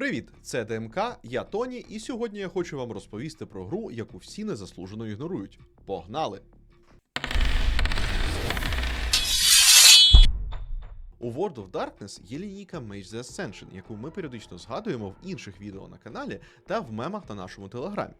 Привіт, це ДМК, я Тоні, і сьогодні я хочу вам розповісти про гру, яку всі незаслужено ігнорують. Погнали! У World of Darkness є лінійка Mage the Ascension, яку ми періодично згадуємо в інших відео на каналі та в мемах на нашому телеграмі.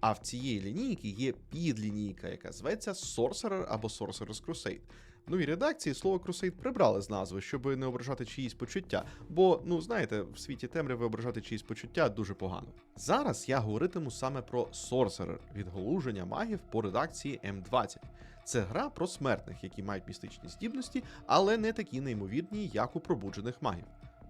А в цієї лінійки є підлінійка, яка зветься Sorcerer або Sorcerer's Crusade. В новій редакції слово Crusade прибрали з назви, щоб не ображати чиїсь почуття. Бо, ну знаєте, в світі темряви ображати чиїсь почуття дуже погано. Зараз я говоритиму саме про Sorcerer відголуження магів по редакції М20. Це гра про смертних, які мають містичні здібності, але не такі неймовірні, як у пробуджених магів.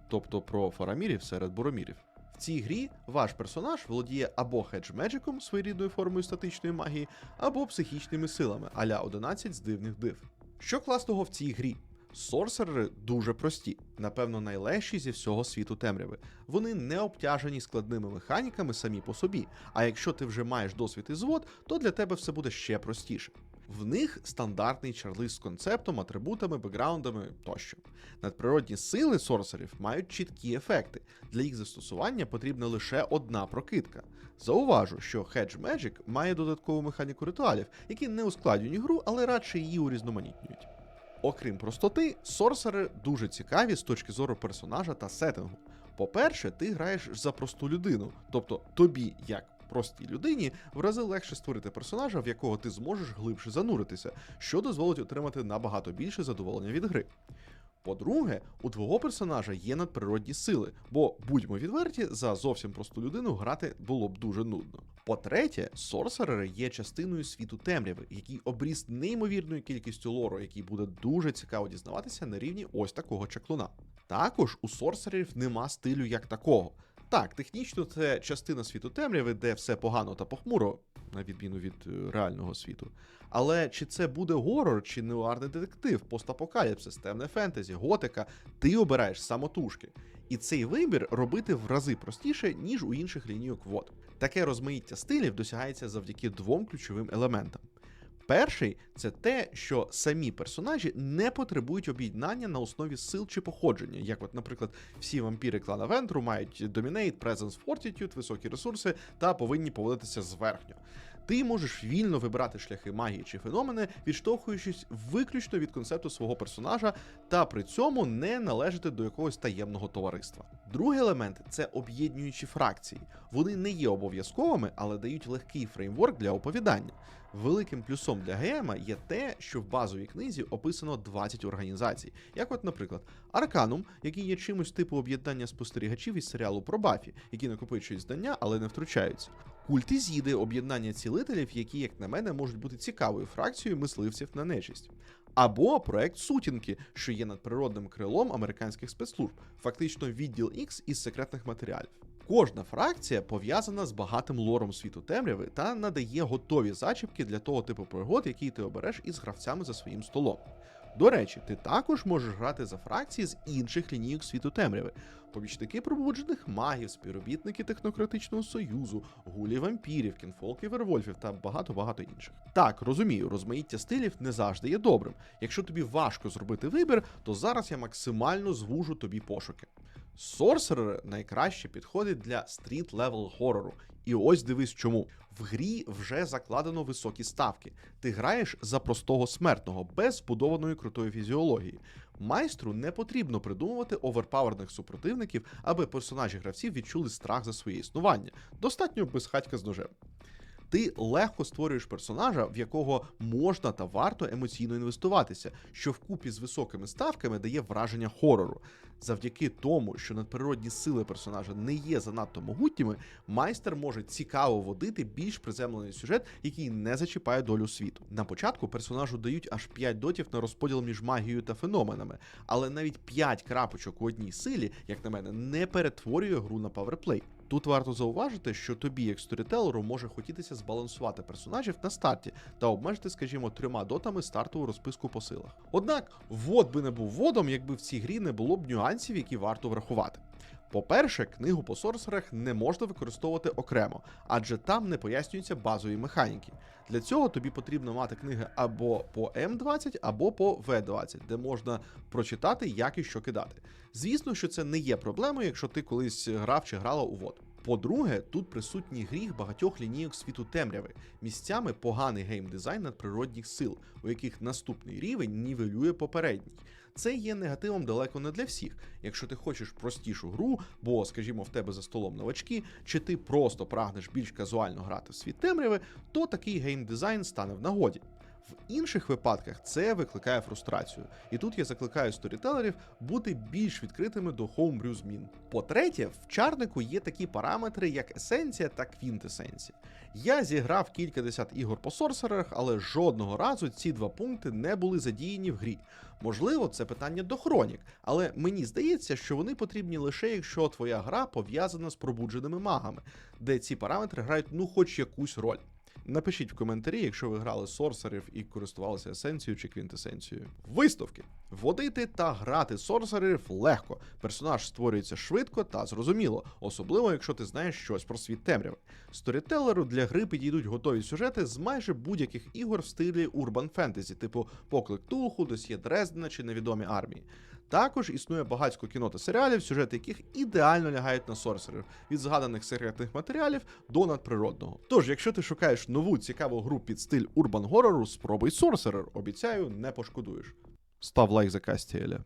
Тобто про фарамірів серед буромірів. Цій грі ваш персонаж володіє або хедж-меджиком, своєрідною формою статичної магії, або психічними силами, аля 11 з дивних див. Що класного в цій грі? Сорсерери дуже прості, напевно, найлегші зі всього світу темряви. Вони не обтяжені складними механіками самі по собі. А якщо ти вже маєш досвід і звод, то для тебе все буде ще простіше. В них стандартний чарлиз з концептом, атрибутами, бекграундами тощо. Надприродні сили сорсерів мають чіткі ефекти. Для їх застосування потрібна лише одна прокидка. Зауважу, що Hedge Magic має додаткову механіку ритуалів, які не ускладнюють гру, але радше її урізноманітнюють. Окрім простоти, сорсери дуже цікаві з точки зору персонажа та сеттингу. По-перше, ти граєш за просту людину, тобто тобі, як простій людині, в рази легше створити персонажа, в якого ти зможеш глибше зануритися, що дозволить отримати набагато більше задоволення від гри. По-друге, у твого персонажа є надприродні сили, бо будьмо відверті, за зовсім просту людину грати було б дуже нудно. По-третє, сорсерери є частиною світу темряви, який обріз неймовірною кількістю лору, який буде дуже цікаво дізнаватися на рівні ось такого чаклуна. Також у сорсерерів нема стилю як такого. Так, технічно це частина світу темряви, де все погано та похмуро, на відміну від е, реального світу. Але чи це буде горор, чи нуарний детектив, постапокаліпсис, темне фентезі, готика, ти обираєш самотужки. І цей вибір робити в рази простіше, ніж у інших лінійок вод. Таке розмаїття стилів досягається завдяки двом ключовим елементам. Перший це те, що самі персонажі не потребують об'єднання на основі сил чи походження, як, от, наприклад, всі вампіри клана Вентру мають Dominate, Presence, Fortitude, високі ресурси та повинні поводитися зверхньо. Ти можеш вільно вибирати шляхи магії чи феномени, відштовхуючись виключно від концепту свого персонажа, та при цьому не належати до якогось таємного товариства. Другий елемент це об'єднуючі фракції. Вони не є обов'язковими, але дають легкий фреймворк для оповідання. Великим плюсом для ГЕМа є те, що в базовій книзі описано 20 організацій, як, от, наприклад, Арканум, який є чимось типу об'єднання спостерігачів із серіалу про Бафі, які накопичують знання, але не втручаються. Культи Зіди об'єднання цілителів, які, як на мене, можуть бути цікавою фракцією мисливців на нечисть. Або проект Сутінки, що є надприродним крилом американських спецслужб, фактично відділ X із секретних матеріалів. Кожна фракція пов'язана з багатим лором світу темряви та надає готові зачіпки для того типу пригод, який ти обереш із гравцями за своїм столом. До речі, ти також можеш грати за фракції з інших лінійок світу темряви, помічники пробуджених магів, співробітники технократичного союзу, гулі вампірів, кінфолки вервольфів та багато-багато інших. Так, розумію, розмаїття стилів не завжди є добрим. Якщо тобі важко зробити вибір, то зараз я максимально звужу тобі пошуки. Сорсерери найкраще підходить для стріт левел хорору. І ось дивись чому. В грі вже закладено високі ставки. Ти граєш за простого смертного, без збудованої крутої фізіології. Майстру не потрібно придумувати оверпаверних супротивників, аби персонажі гравців відчули страх за своє існування. Достатньо безхатька з ножем. Ти легко створюєш персонажа, в якого можна та варто емоційно інвестуватися, що вкупі з високими ставками дає враження хорору. Завдяки тому, що надприродні сили персонажа не є занадто могутніми, майстер може цікаво водити більш приземлений сюжет, який не зачіпає долю світу. На початку персонажу дають аж 5 дотів на розподіл між магією та феноменами, але навіть 5 крапочок у одній силі, як на мене, не перетворює гру на паверплей. Тут варто зауважити, що тобі, як сторітелеру, може хотітися збалансувати персонажів на старті та обмежити, скажімо, трьома дотами стартову розписку по силах. Однак, вод би не був водом, якби в цій грі не було б нюансів, які варто врахувати. По-перше, книгу по сорсерах не можна використовувати окремо, адже там не пояснюються базові механіки. Для цього тобі потрібно мати книги або по М20, або по В20, де можна прочитати, як і що кидати. Звісно, що це не є проблемою, якщо ти колись грав чи грала у вод. По-друге, тут присутній гріх багатьох лінійок світу темряви, місцями поганий геймдизайн надприродних сил, у яких наступний рівень нівелює попередній. Це є негативом далеко не для всіх. Якщо ти хочеш простішу гру, бо, скажімо, в тебе за столом новачки, чи ти просто прагнеш більш казуально грати в світ темряви, то такий геймдизайн стане в нагоді. В інших випадках це викликає фрустрацію, і тут я закликаю сторітелерів бути більш відкритими до хоумбрю змін. По-третє, в чарнику є такі параметри, як есенція та квінтесенція. Я зіграв кількадесят ігор по сорсерах, але жодного разу ці два пункти не були задіяні в грі. Можливо, це питання до хронік, але мені здається, що вони потрібні лише якщо твоя гра пов'язана з пробудженими магами, де ці параметри грають ну хоч якусь роль. Напишіть в коментарі, якщо ви грали сорсерів і користувалися есенцією чи квінтесенцією. Виставки. Водити та грати сорсерів легко. Персонаж створюється швидко та зрозуміло, особливо якщо ти знаєш щось про світ темряви. Сторітелеру для гри підійдуть готові сюжети з майже будь-яких ігор в стилі урбан фентезі, типу Поклик Тулху, Досьє Дрездена чи Невідомі армії. Також існує багатько кіно та серіалів, сюжети яких ідеально лягають на сорсерів від згаданих секретних матеріалів до надприродного. Тож, якщо ти шукаєш нову цікаву гру під стиль урбан горору, спробуй сорсерер. Обіцяю, не пошкодуєш. Став лайк за Кастіеля.